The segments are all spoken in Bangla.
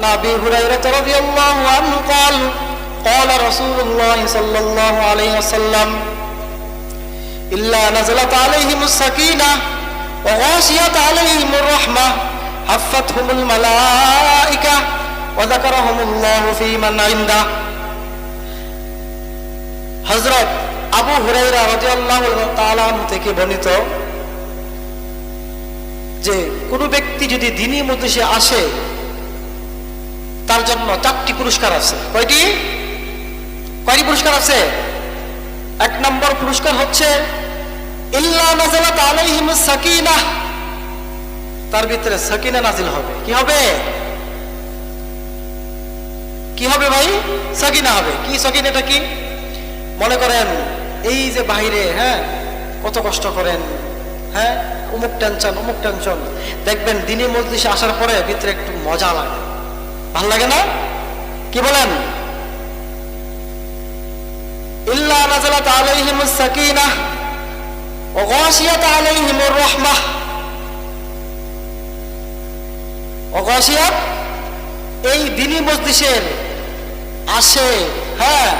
عن ابي هريره رضي الله عنه قال قال رسول الله صلى الله عليه وسلم الا نزلت عليهم السكينه وغاشيت عليهم الرحمه حفتهم الملائكه وذكرهم الله في من عنده হজরত আবু হুরাইরা রাদিয়াল্লাহু তাআলা আনহু থেকে বর্ণিত যে কোনো ব্যক্তি যদি দিনই মধ্যে আসে তার জন্য চারটি পুরস্কার আছে। কয়টি? কয়টি পুরস্কার আছে? এক নম্বর পুরস্কার হচ্ছে তার ভিতরে সাকিনা নাজিল হবে। কি হবে? কি হবে ভাই? সাকিনা হবে। কি সাকিনাটা কি? মনে করেন, এই যে বাহিরে হ্যাঁ কত কষ্ট করেন হ্যাঁ অমুক টেনশন অমুক টেনশন। দেখবেন দিনে মজলিসে আসার পরে ভিতরে একটু মজা লাগে। ভালো লাগে না? কি বলেন? ইল্লা নাজালাত আলাইহিমুস সাকিনাহ ওয়া গাশিয়াত আলাইহিমুর রাহমাহ ওয়া এই দিনই মজলিসের আসে হ্যাঁ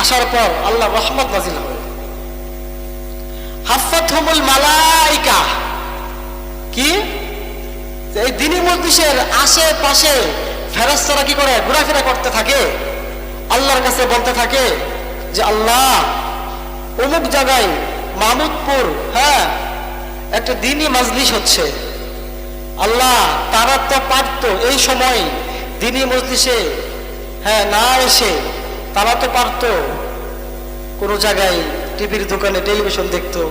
আসার পর আল্লাহ রহমত নাজিল হবে। হাফাতহুমুল মালাইকা। কি? এই দিনী মজলিসের আশেপাশে ফেরেস্তারা কি করে ঘোরাফেরা করতে থাকে? আল্লাহর কাছে বলতে থাকে যে, আল্লাহ, অমুক জায়গায় মামুদপুর হ্যাঁ একটা দিনই মাজলিস হচ্ছে। আল্লাহ, তারা তো পারতো এই সময় দিনই মজলিসে হ্যাঁ না এসে তারা তো পারতো। কোনো জায়গায় টিভির দোকানে টেলিভিশন দেখতো,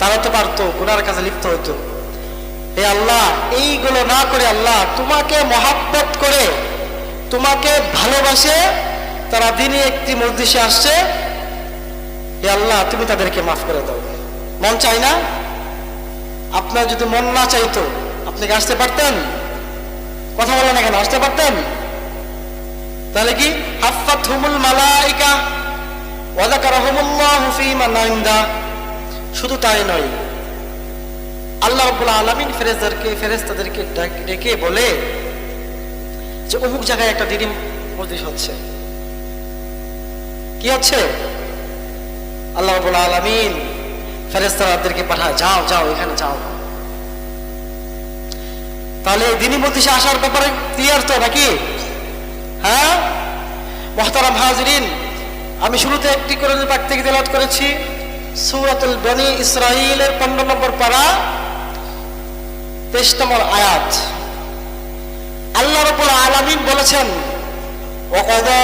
তারা তো পারতো ওনার কাছে লিপ্ত হতো হে আল্লাহ, এইগুলো না করে আল্লাহ, তোমাকে মহাব্বত করে, তোমাকে ভালোবাসে, তারা দিনে একটি মসজিষে আসছে। হে আল্লাহ, তুমি তাদেরকে মাফ করে দাও। মন চাই না? আপনার যদি মন না চাইতো, আপনি কি আসতে পারতেন? কথা বলেন না কেন, আসতে পারতেন? তাহলে কি? হাফাত হুমুল মালাইকা ওয়াদাকারহুমুল্লাহু ফী মান ইনদা শুধু তাই নয় আল্লাহ আলামিন ফেরেশতাদেরকে ফেরেশতাদেরকে ডেকে বলে যে, অমুক জায়গায় একটা মজলিস হচ্ছে। কি হচ্ছে? আল্লাহ রাব্বুল আলামিন পাঠায়, যাও যাও, এখানে যাও। তাহলে দিনী মজলিসে আসার ব্যাপারে ক্লিয়ার তো নাকি? হ্যাঁ? হাজরিন, আমি শুরুতে একটি করে পাক থেকে তেলাওয়াত করেছি। সূরাতুল বনি ইসরাইলের পনেরো নম্বর পারা। তেইশ আয়াত। আল্লাহ রবুল আলমিন বলেছেন وقضى